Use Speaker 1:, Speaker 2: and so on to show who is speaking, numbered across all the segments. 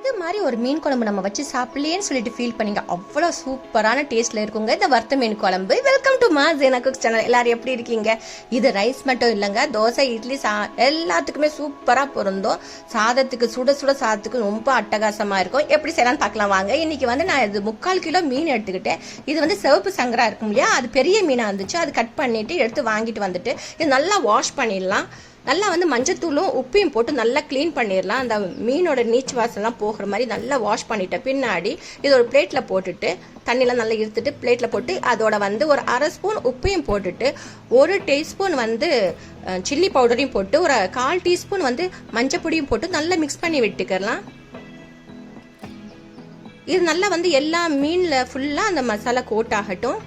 Speaker 1: இது மாதிரி ஒரு மீன் குழம்பு நம்ம வச்சு சாப்பிடலேன்னு சொல்லிட்டு ஃபீல் பண்ணீங்க. அவ்வளோ சூப்பரான டேஸ்ட்ல இருக்குங்க. இந்த வறுத்த மீன் குழம்பு. வெல்கம் டு மா ஜேனா குக் சேனல் எல்லாரும் எப்படி இருக்கீங்க? இது ரைஸ் மட்டும் இல்லைங்க. தோசை இட்லி சா எல்லாத்துக்குமே சூப்பராக பொருந்தும். சாதத்துக்கு சுட சுட சாதத்துக்கு ரொம்ப அட்டகாசமா இருக்கும். எப்படி செய்யலாம்னு பார்க்கலாம் வாங்க. இன்னைக்கு வந்து நான் இது முக்கால் கிலோ மீன் எடுத்துக்கிட்டேன். இது வந்து சிவப்பு சங்கரா இருக்கும் இல்லையா? அது பெரிய மீனாக இருந்துச்சு. அது கட் பண்ணிட்டு எடுத்து வாங்கிட்டு வந்துட்டு இது நல்லா வாஷ் பண்ணிடலாம். நல்லா வந்து மஞ்சத்தூளும் உப்பையும் போட்டு நல்லா க்ளீன் பண்ணிடலாம் அந்த மீனோட நீச்சு வாசலாம் போகிற மாதிரி நல்லா வாஷ் பண்ணிட்ட பின்னாடி இது ஒரு பிளேட்டில் போட்டுட்டு தண்ணியெலாம் நல்லா இருத்துட்டு பிளேட்டில் போட்டு அதோட வந்து ஒரு அரை ஸ்பூன் உப்பையும் போட்டுட்டு ஒரு டீஸ்பூன் வந்து சில்லி பவுடரையும் போட்டு ஒரு கால் டீஸ்பூன் வந்து மஞ்சப்பொடியும் போட்டு நல்லா மிக்ஸ் பண்ணி விட்டுக்கலாம் இது நல்லா வந்து எல்லா மீனில் ஃபுல்லாக அந்த மசாலா கோட் ஆகட்டும்.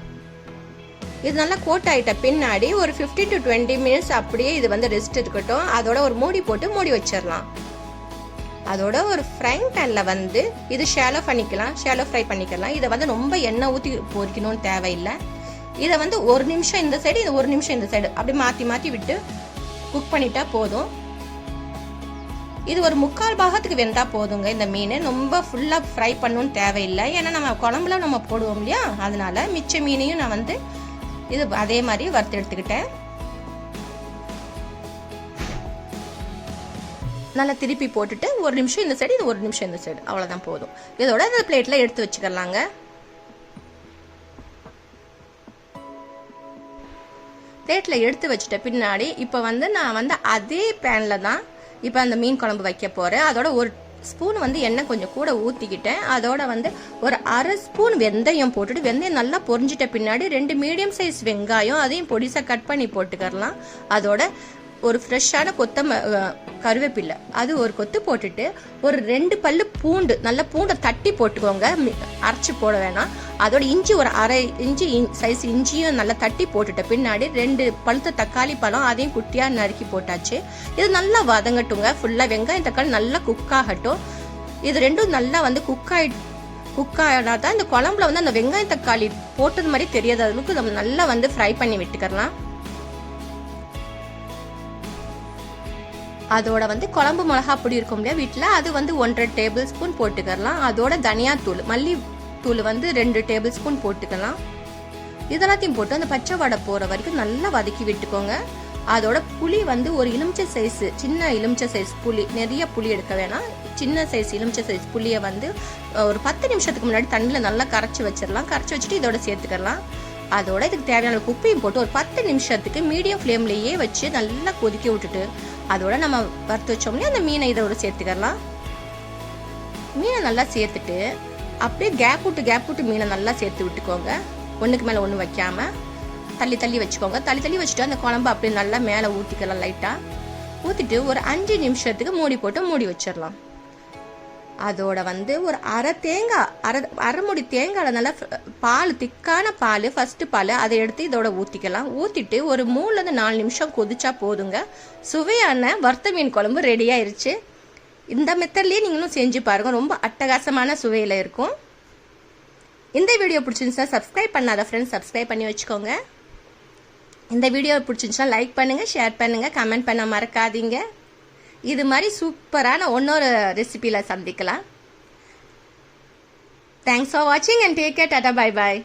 Speaker 1: இது நல்லா கோட் ஆகிட்ட பின்னாடி ஒரு ஃபிஃப்டி டு டுவெண்ட்டி மினிட்ஸ் அப்படியே இது வந்து ரெஸ்ட் இருக்கட்டும். அதோட ஒரு மூடி போட்டு மூடி வச்சிடலாம். அதோட ஒரு ஃப்ரைங் பேனில் வந்து இது ஷேலோ பண்ணிக்கலாம். ஷேலோ ஃப்ரை பண்ணிக்கலாம். இதை வந்து ரொம்ப எண்ணெய் ஊற்றி பொறிக்கணும்னு தேவையில்லை. இதை வந்து ஒரு நிமிஷம் இந்த சைடு இது ஒரு நிமிஷம் இந்த சைடு அப்படி மாற்றி மாற்றி விட்டு குக் பண்ணிட்டா போதும். இது ஒரு முக்கால் பாகத்துக்கு வெந்தா போதுங்க இந்த மீன். ரொம்ப ஃபுல்லாக ஃப்ரை பண்ணணும்னு தேவையில்லை. ஏன்னா நம்ம குழம்புல நம்ம போடுவோம் இல்லையா? அதனால மிச்ச மீனையும் நான் வந்து இது அதே மாதிரி வறுத்து எடுத்துக்கிட்டேன். நல்லா திருப்பி போட்டுட்டு ஒரு நிமிஷம் இந்த சைடு இது ஒரு நிமிஷம் இந்த சைடு அவ்வளோதான் போதும். இதோட இந்த பிளேட்டில் எடுத்து வச்சுக்கலாங்க. பிளேட்டில் எடுத்து வச்சுட்ட பின்னாடி இப்போ வந்து நான் வந்து அதே பேனில் தான் இப்போ அந்த மீன் குழம்பு வைக்க போகிறேன் அதோட ஒரு ஸ்பூன் வந்து எண்ணெய் கொஞ்சம் கூட ஊற்றிக்கிட்டேன் அதோட வந்து ஒரு அரை ஸ்பூன் வெந்தயம் போட்டுட்டு வெந்தயம் நல்லா பொரிஞ்சிட்ட பின்னாடி ரெண்டு மீடியம் சைஸ் வெங்காயம் அதையும் பொடிசாக கட் பண்ணி போட்டுக்கரலாம் அதோட ஒரு ஃப்ரெஷ்ஷான கொத்தம கருவேப்பில்லை. அது ஒரு கொத்து போட்டுட்டு ஒரு ரெண்டு பல்லு பூண்டு நல்ல பூண்டை தட்டி போட்டுக்கோங்க. அரைச்சி போட வேணாம். அதோட இஞ்சி ஒரு அரை இஞ்சி சைஸ் இஞ்சியும் நல்லா தட்டி போட்டுட்ட பின்னாடி ரெண்டு பழுத்த தக்காளி பழம் அதையும் குட்டியாக நறுக்கி போட்டாச்சு. இது நல்லா வதங்கட்டுங்க. ஃபுல்லாக வெங்காயம் தக்காளி நல்லா குக் ஆகட்டும். இது ரெண்டும் நல்லா வந்து குக் ஆகி குக் ஆனால் தான் இந்த குழம்புல வந்து அந்த வெங்காயம் தக்காளி போட்டது மாதிரி தெரியாத. அளவுக்கு நம்ம நல்லா வந்து ஃப்ரை பண்ணி விட்டுக்கலாம். அதோட வந்து குழம்பு மிளகா பொடி இருக்கும் இல்லையா வீட்டில் அது வந்து ஒன்றரை டேபிள் ஸ்பூன் போட்டுக்கலாம். அதோட தனியாத்தூள் மல்லி தூள் வந்து ரெண்டு டேபிள் ஸ்பூன் போட்டுக்கலாம். இதெல்லாத்தையும் போட்டு அந்த பச்சை வடை போகிற வரைக்கும் நல்லா வதக்கி விட்டுக்கோங்க. அதோட புளி வந்து ஒரு எலுமிச்சை சைஸ் சின்ன எலுமிச்சை சைஸ் புளி நிறைய புளி எடுக்க வேணாம். சின்ன சைஸ் எலுமிச்சை சைஸ் புளியை வந்து ஒரு பத்து நிமிஷத்துக்கு முன்னாடி தண்ணியில் நல்லா கரைச்சி வச்சிடலாம். கரைச்சி வச்சுட்டு இதோட சேர்த்துக்கலாம். அதோட இதுக்கு தேவையான குப்பையும் போட்டு ஒரு பத்து நிமிஷத்துக்கு மீடியம் ஃப்ளேம்லேயே வச்சு நல்லா கொதிக்க விட்டுட்டு அதோட நம்ம வறுத்து வச்சோம்னே அந்த மீனை இதோட சேர்த்துக்கலாம். மீனை நல்லா சேர்த்துட்டு அப்படியே கேப் விட்டு கேப் விட்டு மீனை நல்லா சேர்த்து விட்டுக்கோங்க. ஒன்றுக்கு மேலே ஒன்று வைக்காம தள்ளி தள்ளி வச்சுக்கோங்க. தள்ளி தள்ளி வச்சுட்டு அந்த குழம்பு அப்படியே நல்லா மேலே ஊற்றிக்கலாம் லைட்டாக ஊற்றிட்டு ஒரு அஞ்சு நிமிஷத்துக்கு மூடி போட்டு மூடி வச்சிடலாம். அதோட வந்து ஒரு அரை தேங்காய் அரை அரைமுடி தேங்காய் தேங்காயில் நல்லா பால் திக்கான பால் ஃபஸ்ட்டு பால் அதை எடுத்து இதோட ஊற்றிக்கலாம் ஊற்றிட்டு ஒரு மூணுலேருந்து நாலு நிமிஷம் கொதிச்சா போதுங்க. சுவையான வறுத்த மீன் குழம்பு ரெடியாயிருச்சு இந்த மெத்தட்லேயே நீங்களும் செஞ்சு பாருங்கள் ரொம்ப அட்டகாசமான சுவையில் இருக்கும். இந்த வீடியோ பிடிச்சிருந்துச்சுன்னா சப்ஸ்கிரைப் பண்ணாத ஃப்ரெண்ட்ஸ் சப்ஸ்கிரைப் பண்ணி வச்சுக்கோங்க. இந்த வீடியோ பிடிச்சிருந்துச்சுன்னா லைக் பண்ணுங்கள் ஷேர் பண்ணுங்கள் கமெண்ட் பண்ண மறக்காதீங்க. இது மாதிரி சூப்பரான இன்னொரு ரெசிபியில் சந்திக்கலாம். தேங்க்ஸ் ஃபார் வாட்சிங் and take care tata bye bye